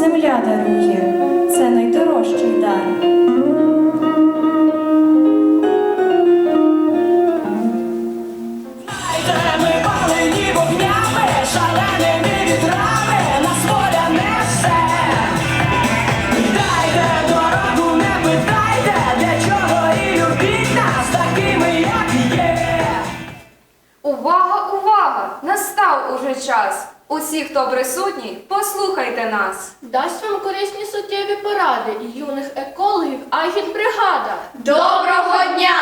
земля дарує, це найдорожчий хто присутній, послухайте нас. Дасть вам корисні суттєві поради юних екологів Агітбригада. Доброго дня!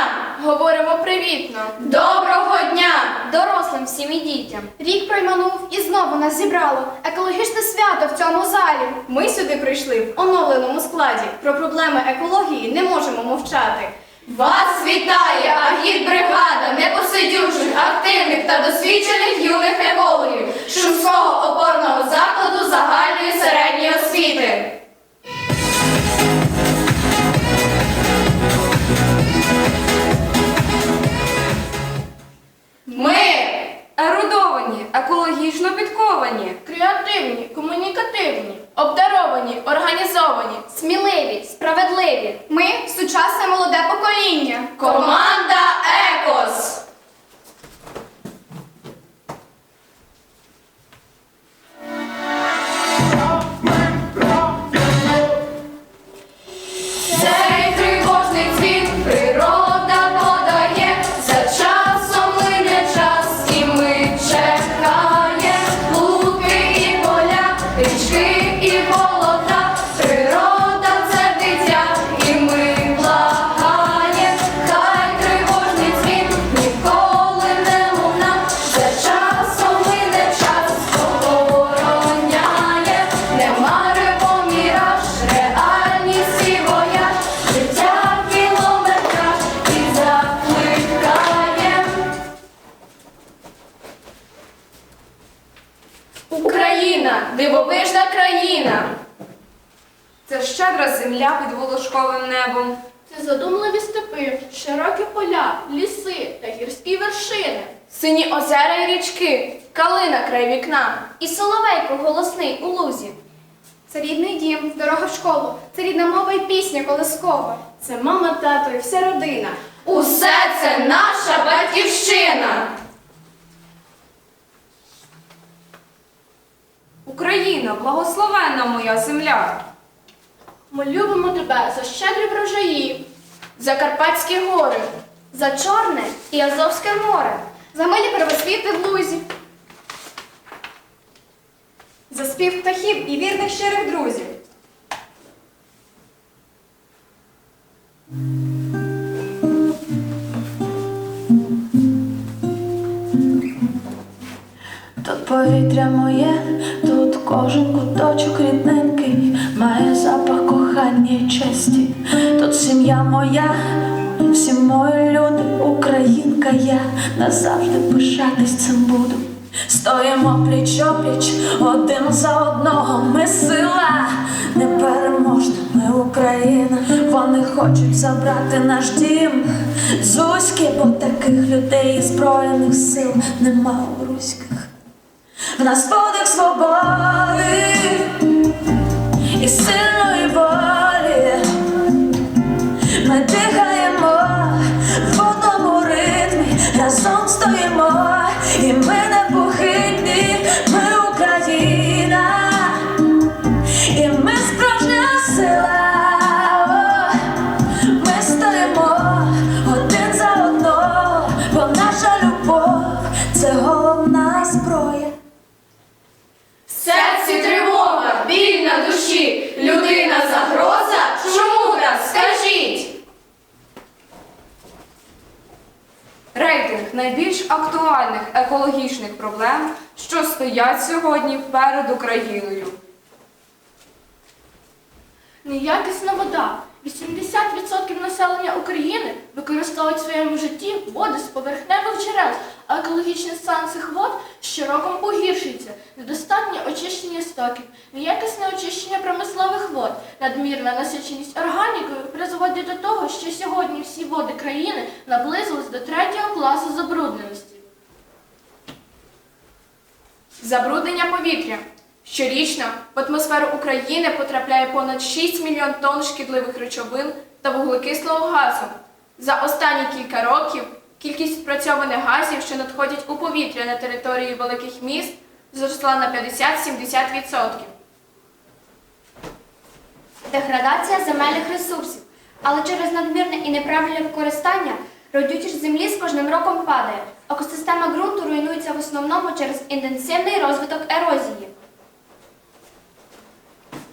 Говоримо привітно. Доброго дня! Дорослим всім і дітям. Рік пройманув і знову нас зібрало екологічне свято в цьому залі. Ми сюди прийшли в оновленому складі. Про проблеми екології не можемо мовчати. Вас вітає агітбригада непосидючих, активних та досвідчених юних екологів Шумського опорного закладу загальної середньої освіти. Екологічно. Креативні, комунікативні, обдаровані, організовані. Сміливі, справедливі. Ми сучасне молоде покоління. Команда Екос. Україна, дивовижна країна. Це щедра земля під волошковим небом. Це задумливі степи, широкі поля, ліси та гірські вершини. Сині озера й річки, калина край вікна. І соловейко голосний у лузі. Це рідний дім, дорога в школу, це рідна мова і пісня колискова. Це мама, тато і вся родина. Усе це наша батьківщина. Україна, благословенна моя земля. Ми любимо тебе за щедрі врожаї, За Карпатські гори, за Чорне і Азовське море, за милі первосвіти в лузі. За спів птахів і вірних щирих друзів. Тут повітря моє, кожен куточок рідненький, має запах кохання й честі. Тут сім'я моя, всі мої люди, українка я назавжди пишатись цим буду. Стоїмо пліч опліч, один за одного. Ми сила непереможна, ми Україна. Вони хочуть забрати наш дім. Зузьки, бо таких людей і збройних сил нема у руських. В нас свободи актуальних екологічних проблем, що стоять сьогодні перед Україною. неякісна вода. 80% населення України використовують в своєму житті води з поверхневих джерел, а екологічний стан цих вод щороком погіршується. Недостатнє очищення стоків, неякісне очищення промислових вод, надмірна насиченість органікою призводить до того, що сьогодні всі води країни наблизились до третього класу забрудненості. Забруднення повітря. Щорічно в атмосферу України потрапляє понад 6 мільйон тонн шкідливих речовин та вуглекислого газу. За останні кілька років кількість спрацьованих газів, що надходять у повітря на території великих міст, зросла на 50-70%. Деградація земельних ресурсів. Але через надмірне і неправильне використання родючість землі з кожним роком падає. Екосистема ґрунту руйнується в основному через інтенсивний розвиток ерозії.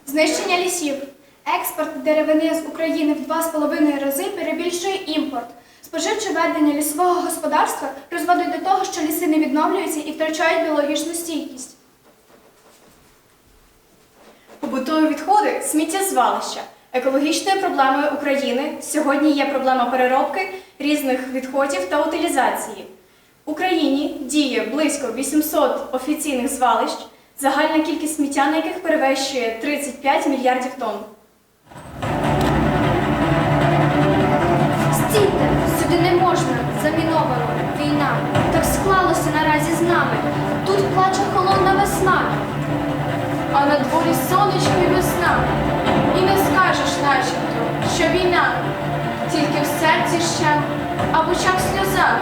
Знищення лісів. Експорт деревини з України в 2,5 рази перебільшує імпорт. Споживче ведення лісового господарства призводить до того, що ліси не відновлюються і втрачають біологічну стійкість. Побутові відходи сміттєзвалища. Екологічною проблемою України сьогодні є проблема переробки різних відходів та утилізації. Україні діє близько 800 офіційних звалищ, загальна кількість сміття на яких перевищує 35 мільярдів тонн. Стійте, сюди не можна, заміновано, війна. Так склалося наразі з нами. Тут плаче холодна весна. А на дворі сонечко і весна. І не скажеш начебто, що війна. Тільки в серці ще, а в очах сльоза.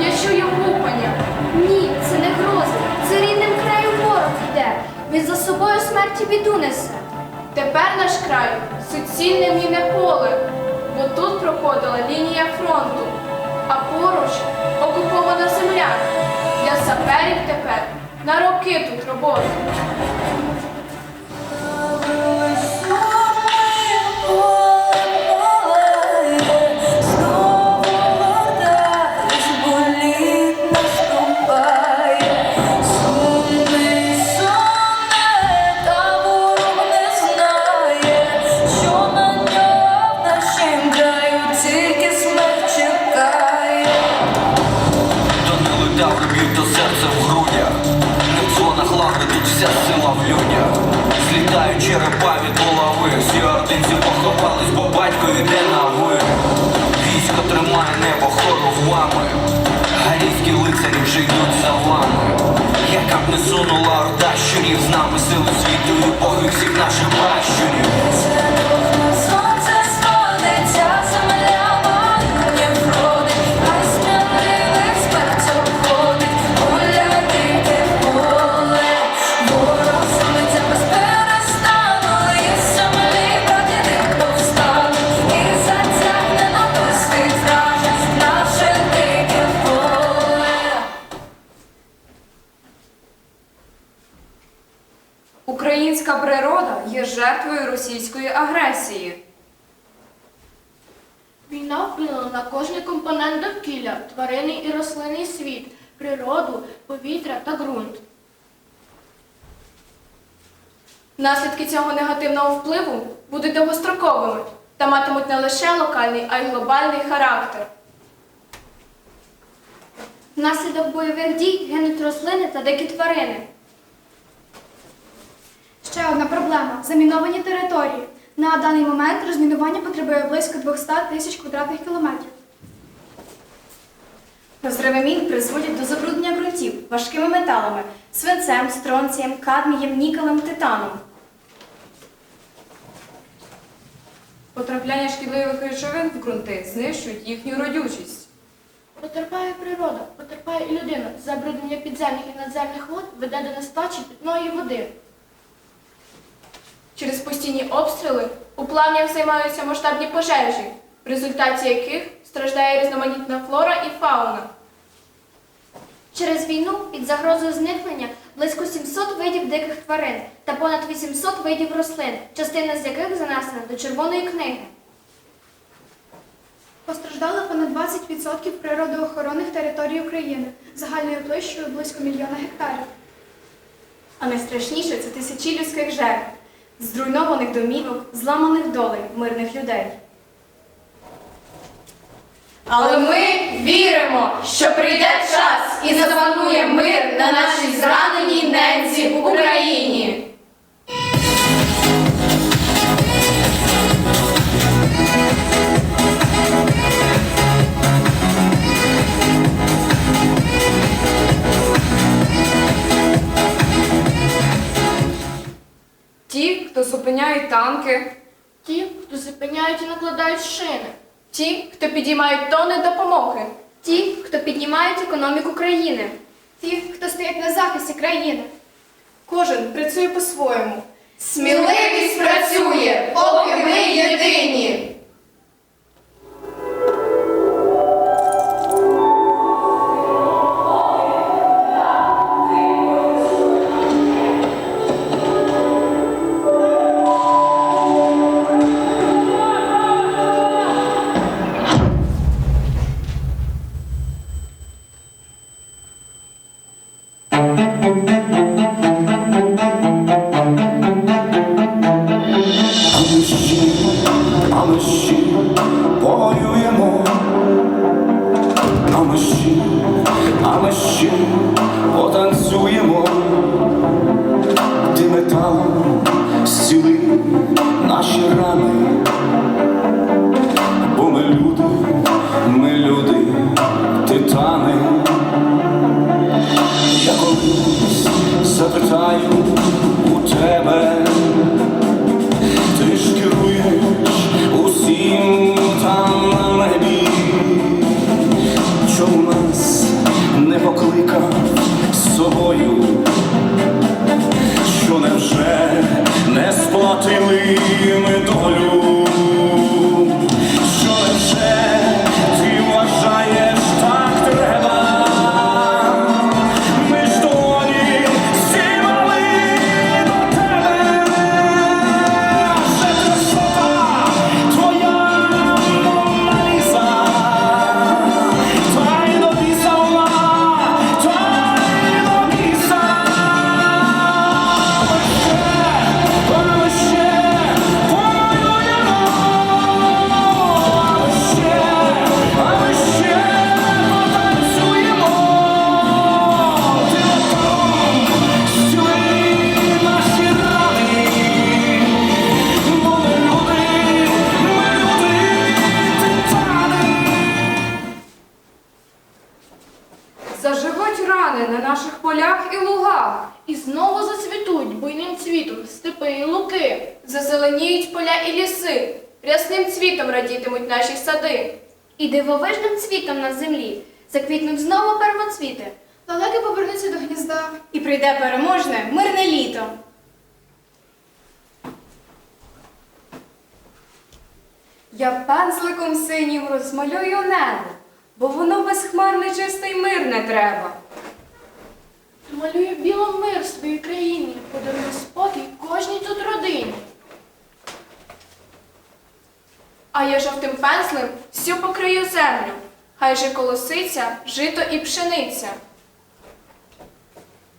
Я чую гупання. Ні, це не гроза, це рідним краю ворог йде. Він за собою смерті біду несе. Тепер наш край суцільне мінне поле, бо тут проходила лінія фронту, а поруч окупована земля. Для саперів тепер на роки тут робота. Вся сила в людях. Злітають черепа від голови Всі ординці поховались, бо батько йде на ви. Військо тримає небо хоровами. Галійські лицарі вже йдуть за вами. Яка б не сунула орда щурів З нами сили світу і боги всіх наших пращурів російської агресії. Війна вплинула на кожний компонент довкілля, тваринний і рослинний світ, природу, повітря та ґрунт. Наслідки цього негативного впливу будуть довгостроковими та матимуть не лише локальний, а й глобальний характер. Внаслідок бойових дій гинуть рослини та дикі тварини. Ще одна проблема заміновані території. На даний момент розмінування потребує близько 200 тисяч квадратних кілометрів. Розриви мін призводять до забруднення ґрунтів важкими металами свинцем, стронцієм, кадмієм, нікелем, титаном. Потрапляння шкідливих речовин в ґрунти знищують їхню родючість. Потерпає природа, потерпає і людина. Забруднення підземних і надземних вод веде до нестачі питної води. Через постійні обстріли у плавнях займаються масштабні пожежі, в результаті яких страждає різноманітна флора і фауна. Через війну під загрозою зникнення близько 700 видів диких тварин та понад 800 видів рослин, частина з яких занесена до Червоної книги. Постраждали понад 20% природоохоронних територій України загальною площею близько мільйона гектарів. А найстрашніше це тисячі людських жертв, зруйнованих домівок, зламаних долей мирних людей. Але ми віримо, що прийде час і запанує мир на нашій зраненій ненці Україні. Ті, хто зупиняють танки, Ті, хто зупиняють і накладають шини. Ті, хто підіймають тони допомоги. Ті, хто піднімають економіку країни. Ті, хто стоять на захисті країни. Кожен працює по-своєму. Сміливість працює, поки ми єдині. Дивовижним цвітом на землі заквітнуть знову первоцвіти. Лелеки повернуться до гнізда. І прийде переможне мирне літо. Я пензликом синім розмалюю небо, бо воно безхмарне, чисте й мирне треба. Малює біло мир своїй країні, подарує спокій кожній тут родині. А я жовтим пензлем всю покрию землю. Хай же колоситься жито і пшениця.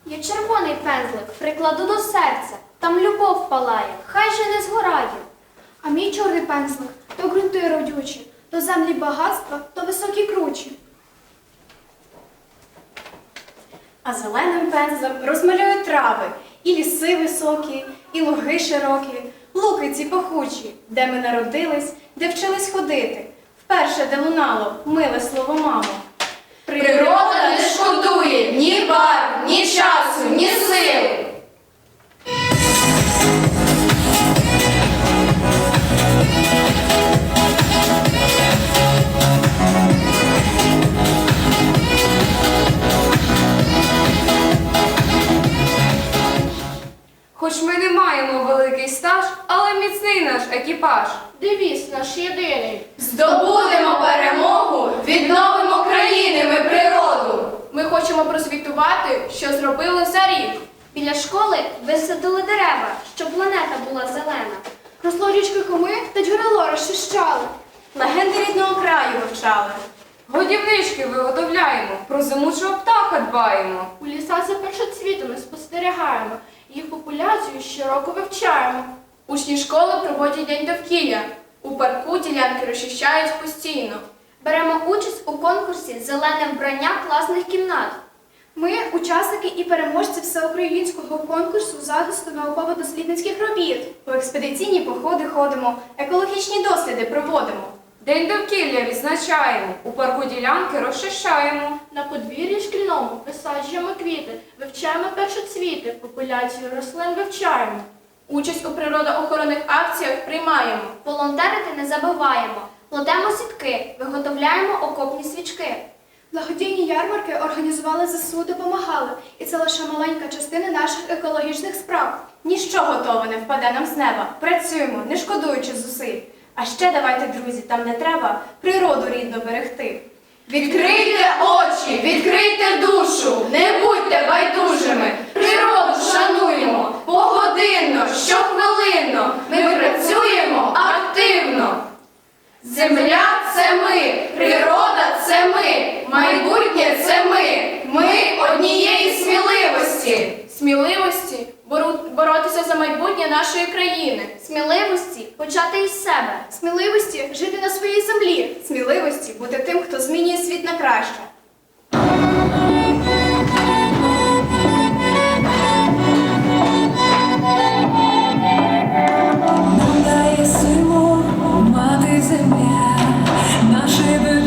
Я червоний пензлик прикладу до серця, там любов палає, хай же не згорає. А мій чорний пензлик то ґрунти родючі, то землі багатства, то високі кручі. А зеленим пензлем розмалюю трави, і ліси високі, і луги широкі, луки ці пахучі, де ми народились, де вчились ходити. Вперше, де лунало миле слово мамо. Природа не шкодує ні барв, ні часу, ні сил. Хоч ми не маємо великий стаж, але міцний наш екіпаж. Девіз наш єдиний. Здобудемо перемогу, відновимо країни ми природу. Ми хочемо прозвітувати, що зробили за рік. Біля школи висадили дерева, щоб планета була зелена. Росло річки Коми та джерело розчищали. Легенди рідного краю вивчали. Годівнички виготовляємо, про зимучого птаха дбаємо. У лісах за першоцвітами спостерігаємо, їх популяцію щороку вивчаємо. Учні школи проводять день довкілля. У парку ділянки розчищають постійно. Беремо участь у конкурсі Зелене вбрання класних кімнат. Ми учасники і переможці всеукраїнського конкурсу захисту науково-дослідницьких робіт. У експедиційні походи ходимо, екологічні досліди проводимо. День довкілля відзначаємо, у парку ділянки розчищаємо. На подвір'ї шкільному висаджуємо квіти, вивчаємо першоцвіти, популяцію рослин вивчаємо. Участь у природоохоронних акціях приймаємо. Волонтерити не забуваємо. Плодемо сітки, виготовляємо окопні свічки. Благодійні ярмарки організували ЗСУ, допомагали, і це лише маленька частина наших екологічних справ. Ніщо готове не впаде нам з неба. Працюємо, не шкодуючи зусиль. А ще давайте, друзі, там де треба, природу рідно берегти. Відкрийте очі, відкрийте душу, не будьте байдужими, шануємо, погодинно, щохвилинно, ми працюємо активно. Земля це ми, природа це ми, майбутнє це ми, ми однієї сміливості. Сміливості боротися за майбутнє нашої країни. Сміливості почати із себе. Сміливості жити на своїй землі. Сміливості бути тим, хто змінює світ на краще. żywy